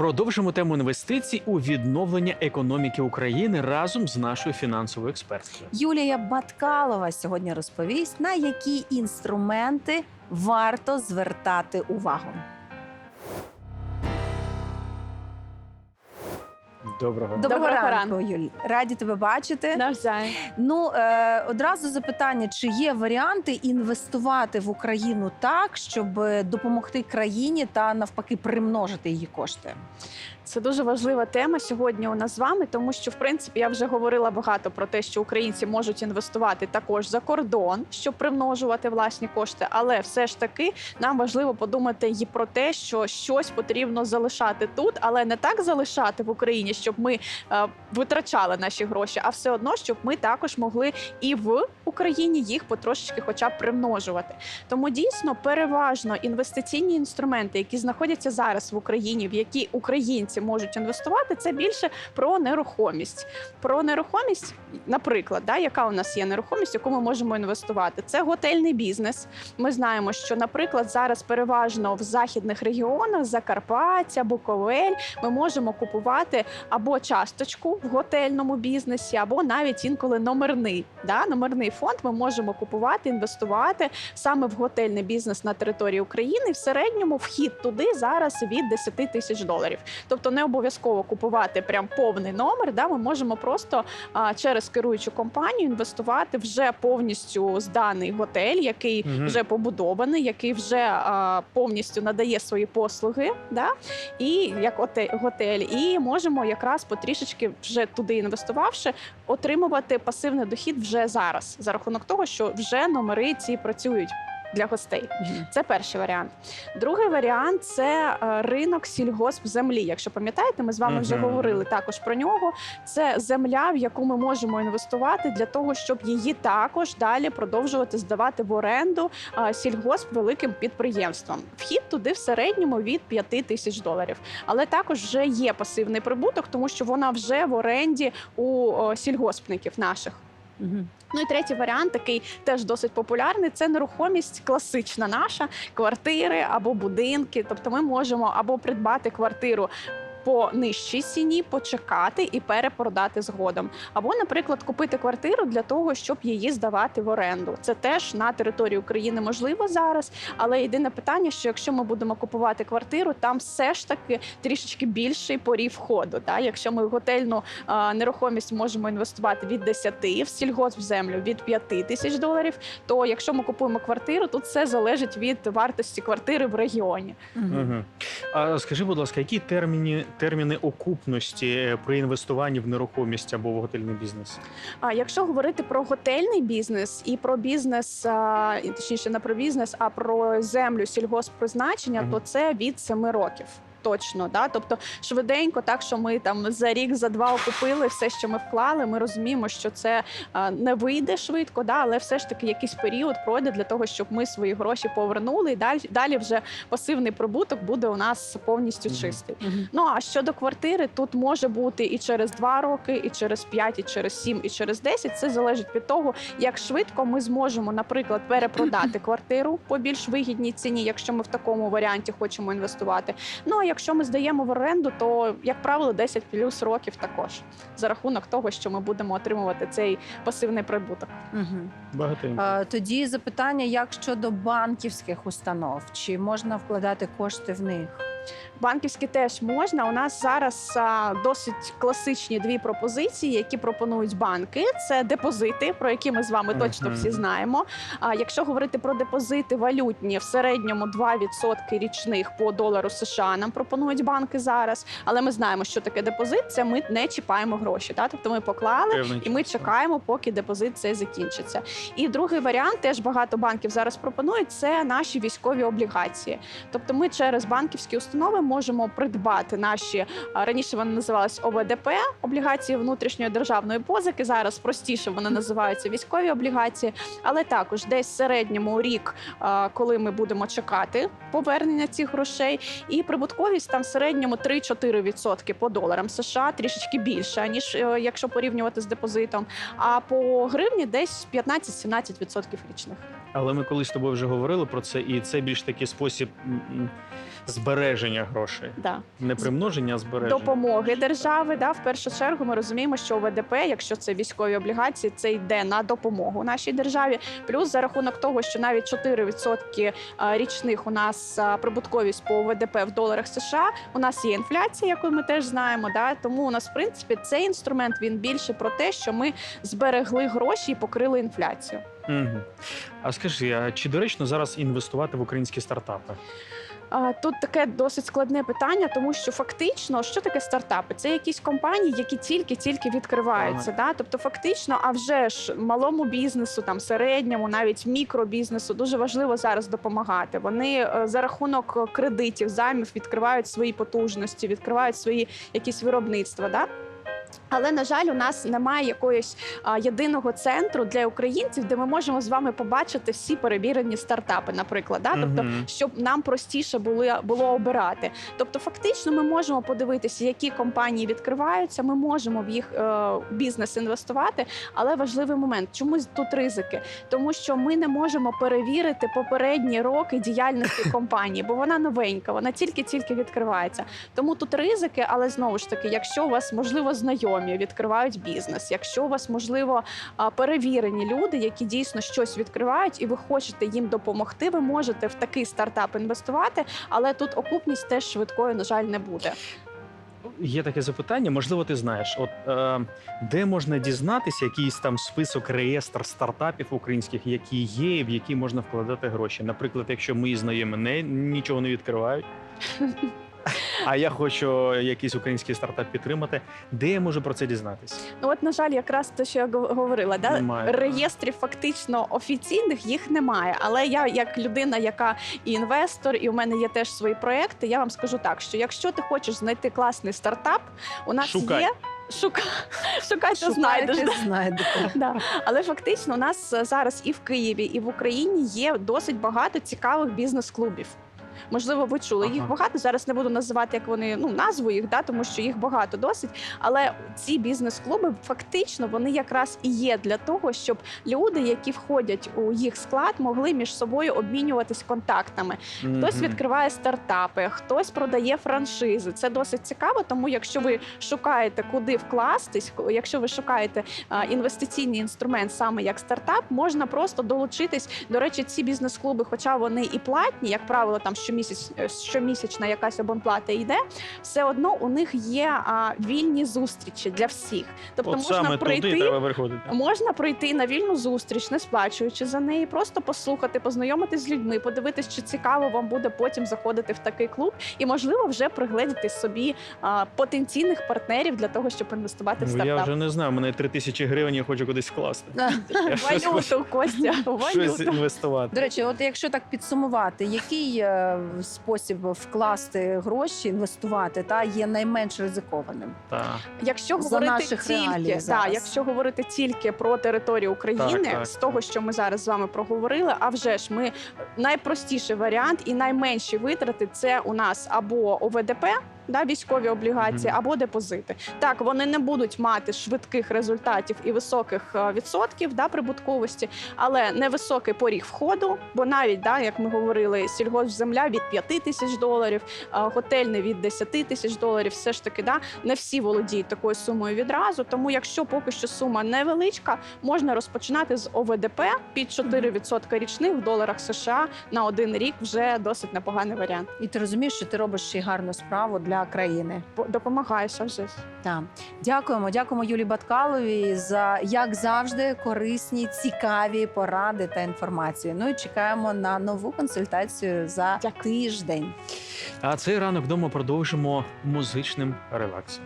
Продовжимо тему інвестицій у відновлення економіки України разом з нашою фінансовою експерткою. Юлія Баткалова сьогодні розповість, на які інструменти варто звертати увагу. Доброго Доброго, ранку, ранку, Юль. Раді тебе бачити. Навзаєм. Ну е, одразу запитання: чи є варіанти інвестувати в Україну так, щоб допомогти країні та навпаки примножити її кошти? Це дуже важлива тема сьогодні у нас з вами, тому що в принципі я вже говорила багато про те, що українці можуть інвестувати також за кордон, щоб примножувати власні кошти. Але все ж таки нам важливо подумати і про те, що щось потрібно залишати тут, але не так залишати в Україні, щоб ми е, витрачали наші гроші, а все одно, щоб ми також могли і в Україні їх потрошечки, хоча б примножувати. Тому дійсно переважно інвестиційні інструменти, які знаходяться зараз в Україні, в які українці можуть інвестувати, це більше про нерухомість. Про нерухомість, наприклад, да, яка у нас є нерухомість, яку ми можемо інвестувати. Це готельний бізнес. Ми знаємо, що, наприклад, зараз переважно в західних регіонах Закарпаття, Буковель, ми можемо купувати або часточку в готельному бізнесі, або навіть інколи номерний. Да? Номерний фонд ми можемо купувати, інвестувати саме в готельний бізнес на території України. В середньому вхід туди зараз від 10 тисяч доларів. Тобто не обов'язково купувати прям повний номер. Да? Ми можемо просто а, через керуючу компанію інвестувати вже повністю зданий готель, який Мгм. вже побудований, який вже а, повністю надає свої послуги, да? і як оте- готель, і можемо якраз потрішечки вже туди інвестувавши, отримувати пасивний дохід вже зараз, за рахунок того, що вже номери ці працюють для гостей. Це перший варіант. Другий варіант це е, ринок сільгосп землі. Якщо пам'ятаєте, ми з вами вже говорили також про нього. Це земля, в яку ми можемо інвестувати для того, щоб її також далі продовжувати здавати в оренду е, сільгосп великим підприємствам. Вхід туди в середньому від 5 тисяч доларів. Але також вже є пасивний прибуток, тому що вона вже в оренді у сільгоспників наших. Ну і третій варіант, такий теж досить популярний. Це нерухомість класична наша, квартири або будинки. Тобто ми можемо або придбати квартиру. По нижчій ціні почекати і перепродати згодом, або, наприклад, купити квартиру для того, щоб її здавати в оренду. Це теж на території України можливо зараз. Але єдине питання, що якщо ми будемо купувати квартиру, там все ж таки трішечки більший порів входу. Да? Якщо ми в готельну а, нерухомість можемо інвестувати від 10, в сільгосп землю від 5 тисяч доларів, то якщо ми купуємо квартиру, тут все залежить від вартості квартири в регіоні. Угу. А скажи, будь ласка, які терміни, терміни окупності е, при інвестуванні в нерухомість або в готельний бізнес? А якщо говорити про готельний бізнес і про бізнес, а, точніше не про бізнес, а про землю сільгосппризначення, угу. то це від 7 років. Точно, да, тобто швиденько, так що ми там за рік, за два окупили все, що ми вклали. Ми розуміємо, що це не вийде швидко, да, але все ж таки якийсь період пройде для того, щоб ми свої гроші повернули, і далі далі вже пасивний прибуток буде у нас повністю чистий. Ну а щодо квартири, тут може бути і через 2 роки, і через 5, і через 7, і через 10. Це залежить від того, як швидко ми зможемо, наприклад, перепродати квартиру по більш вигідній ціні, якщо ми в такому варіанті хочемо інвестувати. Ну а якщо ми здаємо в оренду, то як правило 10 плюс років також за рахунок того, що ми будемо отримувати цей пасивний прибуток. Угу. Багатенько. Тоді запитання: як щодо банківських установ, чи можна вкладати кошти в них? Банківські теж можна. У нас зараз а, досить класичні дві пропозиції, які пропонують банки. Це депозити, про які ми з вами точно всі знаємо. А якщо говорити про депозити валютні, в середньому 2% річних по долару США нам пропонують банки зараз. Але ми знаємо, що таке депозит. Це ми не чіпаємо гроші. Та? Тобто ми поклали. І ми чекаємо, поки депозит цей закінчиться. І другий варіант теж багато банків зараз пропонують це наші військові облігації. Тобто, ми через банківські установи можемо придбати наші раніше вони називались ОВДП облігації внутрішньої державної позики. Зараз простіше вони називаються військові облігації, але також десь в середньому рік, коли ми будемо чекати повернення цих грошей, і прибутковість там в середньому 3-4% по доларам США, трішечки більше ніж е, якщо порівнювати з депозитом. А по гривні десь 15-17% річних. Але ми колись з тобою вже говорили про це, і це більш такий спосіб збереження грошей, Да. не примноження, а збереження. допомоги держави. Да, в першу чергу ми розуміємо, що ОВДП, якщо це військові облігації, це йде на допомогу нашій державі. Плюс за рахунок того, що навіть 4% річних у нас прибутковість по ОВДП в доларах США. У нас є інфляція, яку ми теж знаємо. Да, тому у нас, в принципі, цей інструмент він більше про те, що ми зберегли гроші і покрили інфляцію. Угу. А скажи, а чи доречно зараз інвестувати в українські стартапи? А, Тут таке досить складне питання, тому що фактично, що таке стартапи? Це якісь компанії, які тільки-тільки відкриваються. Да? Тобто, фактично, а вже ж малому бізнесу, там середньому, навіть мікробізнесу, дуже важливо зараз допомагати. Вони е, за рахунок кредитів, займів відкривають свої потужності, відкривають свої якісь виробництва. Да? Але на жаль, у нас немає якоїсь а, єдиного центру для українців, де ми можемо з вами побачити всі перевірені стартапи, наприклад. Да? Тобто, щоб нам простіше було, було обирати. Тобто, фактично, ми можемо подивитися, які компанії відкриваються. Ми можемо в їх е, бізнес інвестувати. Але важливий момент, чому тут ризики? Тому що ми не можемо перевірити попередні роки діяльності компанії, бо вона новенька, вона тільки-тільки відкривається. Тому тут ризики, але знову ж таки, якщо у вас можливо знайомі відкривають бізнес, якщо у вас можливо перевірені люди, які дійсно щось відкривають, і ви хочете їм допомогти, ви можете в такий стартап інвестувати, але тут окупність теж швидкою, на жаль, не буде. Є таке запитання, можливо, ти знаєш, от е, де можна дізнатися якийсь там список реєстр стартапів українських, які є, і в які можна вкладати гроші. Наприклад, якщо мої знайомі не нічого не відкривають. А я хочу якийсь український стартап підтримати. Де я можу про це дізнатися? Ну от, на жаль, якраз те, що я гов- говорила, да Немає. реєстрів фактично офіційних їх немає. Але я, як людина, яка і інвестор, і у мене є теж свої проекти, я вам скажу так: що якщо ти хочеш знайти класний стартап, у нас Шукай. є. Шука... Шукайте, знайдеш. Знайдете. Да. Але фактично у нас зараз і в Києві, і в Україні є досить багато цікавих бізнес-клубів. Можливо, ви чули їх багато. Зараз не буду називати, як вони ну назву їх, да, тому що їх багато досить. Але ці бізнес-клуби фактично вони якраз і є для того, щоб люди, які входять у їх склад, могли між собою обмінюватись контактами. Хтось Мгм. відкриває стартапи, хтось продає франшизи. Це досить цікаво, тому якщо ви шукаєте, куди вкластись, якщо ви шукаєте а, інвестиційний інструмент саме як стартап, можна просто долучитись. До речі, ці бізнес-клуби, хоча вони і платні, як правило, там щомісяць, е, щомісячна якась абонплата йде, все одно у них є а, вільні зустрічі для всіх. Тобто От можна саме прийти. туди треба приходити. Можна прийти на вільну зустріч, не сплачуючи за неї, просто послухати, познайомитись з людьми, подивитись, чи цікаво вам буде потім заходити в такий клуб, і можливо вже пригледіти собі а, потенційних партнерів для того, щоб інвестувати в Ну, я вже не знаю, у мене три тисячі гривень, я хочу кудись вкласти. Я щось хочу Валюту, Костя, щось валюту. інвестувати. До речі, от якщо так підсумувати, який е, спосіб вкласти гроші, інвестувати, та є найменш ризикованим? Так. Якщо За говорити наших тільки та, якщо говорити тільки про територію України, Так, так, з того, що ми зараз з вами проговорили, а вже ж ми найпростіший варіант і найменші витрати це у нас або ОВДП. Да, військові облігації або депозити. Так, вони не будуть мати швидких результатів і високих е, відсотків да, прибутковості, але невисокий поріг входу, бо навіть, да, як ми говорили, сільгоспземля від 5 тисяч доларів, е, готельний від 10 тисяч доларів. Все ж таки, да, не всі володіють такою сумою відразу. Тому, якщо поки що сума невеличка, можна розпочинати з ОВДП під 4% річних в доларах США на один рік. Вже досить непоганий варіант. І ти розумієш, що ти робиш ще й гарну справу для країни. По- Допомагаєш а вже. ж. Так. Дякуємо, дякуємо Юлі Баткалові за як завжди корисні, цікаві поради та інформацію. Ну і чекаємо на нову консультацію за Дякую. тиждень. А цей ранок вдома продовжимо музичним релаксом.